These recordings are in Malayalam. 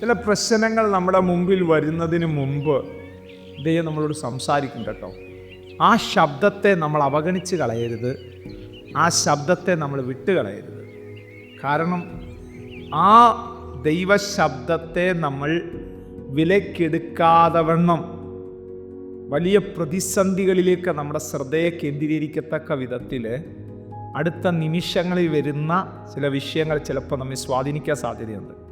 ചില പ്രശ്നങ്ങൾ നമ്മുടെ മുമ്പിൽ വരുന്നതിന് മുമ്പ് ദൈവം നമ്മളോട് സംസാരിക്കും കേട്ടോ. ആ ശബ്ദത്തെ നമ്മൾ അവഗണിച്ച് കളയരുത്. ആ ശബ്ദത്തെ നമ്മൾ വിട്ട് കളയരുത്. കാരണം ആ ദൈവശബ്ദത്തെ നമ്മൾ വിലക്കെടുക്കാതെ വണ്ണം വലിയ പ്രതിസന്ധികളിലേക്ക് നമ്മുടെ ശ്രദ്ധയെ കേന്ദ്രീകരിക്കത്തക്ക വിധത്തിൽ അടുത്ത നിമിഷങ്ങളിൽ വരുന്ന ചില വിഷയങ്ങൾ ചിലപ്പോൾ നമ്മെ സ്വാധീനിക്കാൻ സാധ്യതയുണ്ട്.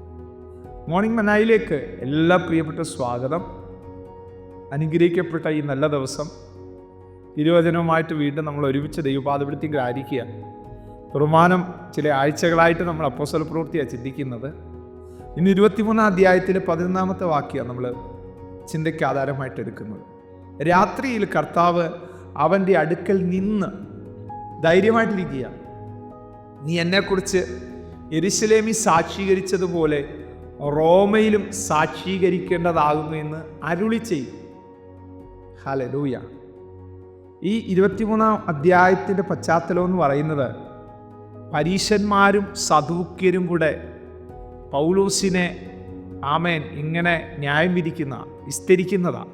മോർണിംഗ് മനായിലേക്ക് എല്ലാ പ്രിയപ്പെട്ട സ്വാഗതം. അനുഗ്രഹിക്കപ്പെട്ട ഈ നല്ല ദിവസം. തിരുവചനവുമായിട്ട് വീണ്ടും നമ്മൾ ഒരുമിച്ച് ദൈവപാതപ്പെടുത്തി ഗ്രാരിക്കുക കുർബാനം ചില ആഴ്ചകളായിട്ട് നമ്മൾ അപ്പോസ്തല പ്രവൃത്തിയാണ് ചിന്തിക്കുന്നത്. ഇന്ന് ഇരുപത്തിമൂന്നാം അധ്യായത്തിലെ പതിനൊന്നാമത്തെ വാക്യമാണ് നമ്മൾ ചിന്തയ്ക്ക് ആധാരമായിട്ട് എടുക്കുന്നത്. രാത്രിയിൽ കർത്താവ് അവന്റെ അടുക്കൽ നിന്ന് ധൈര്യമായിട്ടിരിക്കുക നീ എന്നെക്കുറിച്ച് എരിശിലേമി സാക്ഷീകരിച്ചതുപോലെ റോമയിലും സാക്ഷീകരിക്കേണ്ടതാകുന്നു എന്ന് അരുളി ചെയ്തു. ഹലലൂയ ഈ ഇരുപത്തിമൂന്നാം അധ്യായത്തിന്റെ പശ്ചാത്തലം എന്ന് പറയുന്നത് പരീശന്മാരും സദൂക്യരും കൂടെ പൗലൂസിനെ ആമേൻ ഇങ്ങനെ ന്യായം വിധിക്കുന്ന വിസ്തരിക്കുന്നതാണ്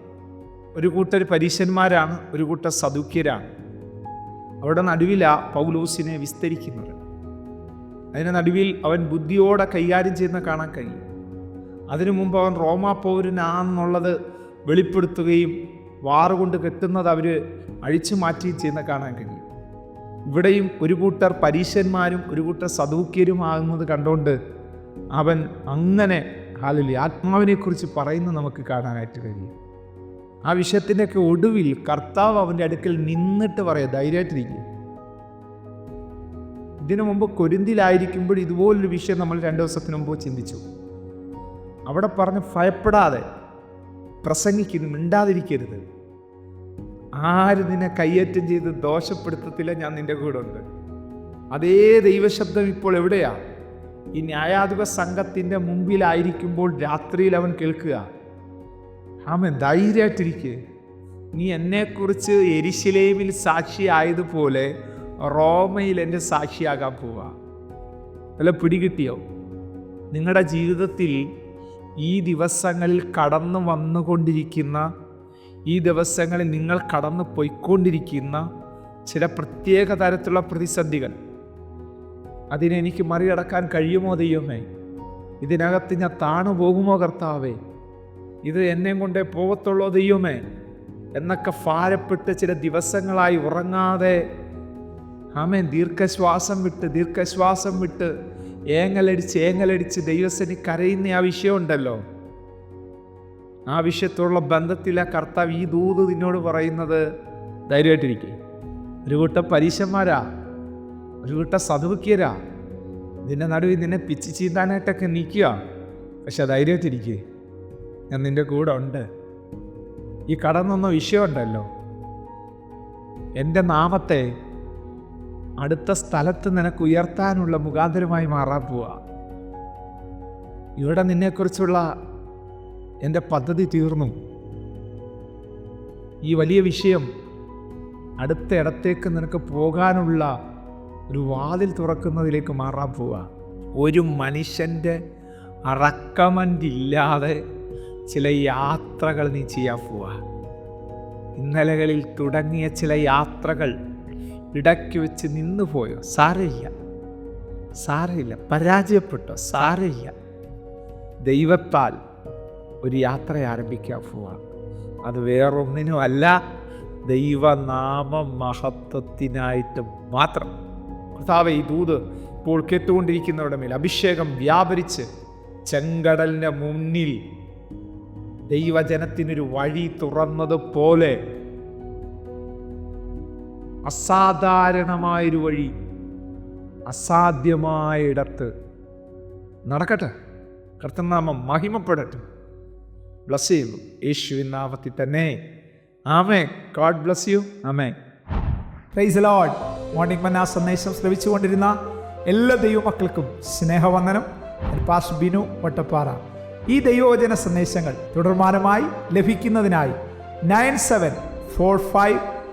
ഒരു കൂട്ടർ പരീശന്മാരാണ് ഒരു കൂട്ടർ സദൂക്യരാണ്. അവിടെ നടുവിലാ പൗലൂസിനെ വിസ്തരിക്കുന്നത്. അതിന് നടുവിൽ അവൻ ബുദ്ധിയോടെ കൈകാര്യം ചെയ്യുന്ന കാണാൻ കഴിയും. അതിനു മുമ്പ് അവൻ റോമാ പൗരനാണെന്നുള്ളത് വെളിപ്പെടുത്തുകയും വാറുകൊണ്ട് കെട്ടുന്നത് അവർ അഴിച്ചു മാറ്റുകയും ചെയ്യുന്ന കാണാൻ കഴിയും. ഇവിടെയും ഒരു കൂട്ടർ പരീശന്മാരും ഒരു കൂട്ടർ സദൂക്യരുമാകുന്നത് കണ്ടുകൊണ്ട് അവൻ അങ്ങനെ ഹാലലി ആത്മാവിനെക്കുറിച്ച് പറയുന്നത് നമുക്ക് കാണാനായിട്ട് കഴിയും. ആ വിഷയത്തിന്റെയൊക്കെ ഒടുവിൽ കർത്താവ് അവന്റെ അടുക്കൽ നിന്നിട്ട് പറയാം ധൈര്യമായിട്ടിരിക്കുക ഇതിനു മുമ്പ് കൊരിന്തിലായിരിക്കുമ്പോൾ ഇതുപോലൊരു വിഷയം നമ്മൾ രണ്ട് ദിവസത്തിന് മുമ്പ് ചിന്തിച്ചു. അവിടെ പറഞ്ഞ് ഭയപ്പെടാതെ പ്രസംഗിക്കുന്നു മിണ്ടാതിരിക്കരുത്. ആര് നിന്നെ കയ്യേറ്റം ചെയ്ത് ദോഷപ്പെടുത്തത്തില്ല ഞാൻ നിന്റെ കൂടെ ഉണ്ട് അതേ ദൈവശബ്ദം ഇപ്പോൾ എവിടെയാ? ഈ ന്യായാധിപ സംഘത്തിന്റെ മുമ്പിലായിരിക്കുമ്പോൾ രാത്രിയിൽ അവൻ കേൾക്കുക ആമൻ ധൈര്യമായിട്ടിരിക്കുക നീ എന്നെക്കുറിച്ച് എരിശിലേമിൽ സാക്ഷിയായതുപോലെ റോമയിൽ എന്റെ സാക്ഷിയാകാൻ പോവുക അല്ല പിടികിട്ടിയോ? നിങ്ങളുടെ ജീവിതത്തിൽ ഈ ദിവസങ്ങളിൽ കടന്നു വന്നുകൊണ്ടിരിക്കുന്ന ഈ ദിവസങ്ങളിൽ നിങ്ങൾ കടന്നു പോയിക്കൊണ്ടിരിക്കുന്ന ചില പ്രത്യേക തരത്തിലുള്ള പ്രതിസന്ധികൾ. അതിനെനിക്ക് മറികടക്കാൻ കഴിയുമോ ദൈവമേ? ഇതിനകത്ത് ഞാൻ താണു പോകുമോ കർത്താവേ? ഇത് എന്നെ കൊണ്ടേ പോകത്തുള്ളോ ദൈവമേ? എന്നൊക്കെ ഭാരപ്പെട്ട് ചില ദിവസങ്ങളായി ഉറങ്ങാതെ ആമേൻ ദീർഘശ്വാസം വിട്ട് ദീർഘശ്വാസം വിട്ട് ഏങ്ങലടിച്ച് ഏങ്ങലടിച്ച് ദൈവസനി കരയുന്ന ആ വിഷയമുണ്ടല്ലോ ആ വിഷയത്തോടുള്ള ബന്ധത്തിലെ കർത്താവ് ഈ ദൂത് നിന്നോട് പറയുന്നത് ധൈര്യമായിട്ടിരിക്കെ. ഒരു കൂട്ടം പരീശന്മാരാ ഒരു കൂട്ടം സതുക്കിയരാ നിന്നെ നടുവിൽ നിന്നെ പിച്ച് ചീന്താനായിട്ടൊക്കെ നിൽക്കുക പക്ഷെ ധൈര്യമായിട്ടിരിക്കേ. ഞാൻ നിന്റെ കൂടെ ഉണ്ട്. ഈ കടന്നൊന്ന വിഷയമുണ്ടല്ലോ എന്റെ നാമത്തെ അടുത്ത സ്ഥലത്ത് നിനക്ക് ഉയർത്താനുള്ള മുഖാന്തരമായി മാറാൻ പോവാ. ഇവിടെ നിന്നെക്കുറിച്ചുള്ള എന്റെ പദ്ധതി തീർന്നു. ഈ വലിയ വിഷയം അടുത്ത ഇടത്തേക്ക് നിനക്ക് പോകാനുള്ള ഒരു വാതിൽ തുറക്കുന്നതിലേക്ക് മാറാൻ പോവുക ഒരു മനുഷ്യന്റെ അറക്കമന്റ് ഇല്ലാതെ ചില യാത്രകൾ നീ ചെയ്യാൻ പോവുക ഇന്നലകളിൽ തുടങ്ങിയ ചില യാത്രകൾ ഇടയ്ക്ക് വെച്ച് നിന്നു പോയോ? സാരയില്ല സാരമില്ല. പരാജയപ്പെട്ടോ? സാരയില്ല ദൈവത്താൽ ഒരു യാത്ര ആരംഭിക്കാൻ പോവാ. അത് വേറൊന്നിനും അല്ല ദൈവനാമ മഹത്വത്തിനായിട്ട് മാത്രം. കർത്താവ് ഈ ദൂത് ഇപ്പോൾ കേട്ടുകൊണ്ടിരിക്കുന്നവരുടെ മേൽ അഭിഷേകം വ്യാപരിച്ച് ചെങ്കടലിന്റെ മുന്നിൽ ദൈവജനത്തിനൊരു വഴി തുറന്നതുപോലെ അസാധാരണമായൊരു വഴി അസാധ്യമായ ഇടത്ത് നടക്കട്ടെ. കർത്തനാമം മഹിമപ്പെടട്ടെ. ബ്ലസ് ചെയ്യുന്നു യേശുവിൻ നാമത്തിൽ തന്നെ. Amen God bless you amen praise Lord morning manna സന്ദേശം ശ്രമിച്ചുകൊണ്ടിരുന്ന എല്ലാ ദൈവമക്കൾക്കും സ്നേഹവന്ദനം. പാസ് ബിനു വട്ടപ്പാറ. ഈ ദൈവവചന സന്ദേശങ്ങൾ തുടർമാനമായി ലഭിക്കുന്നതിനായി nine seven four five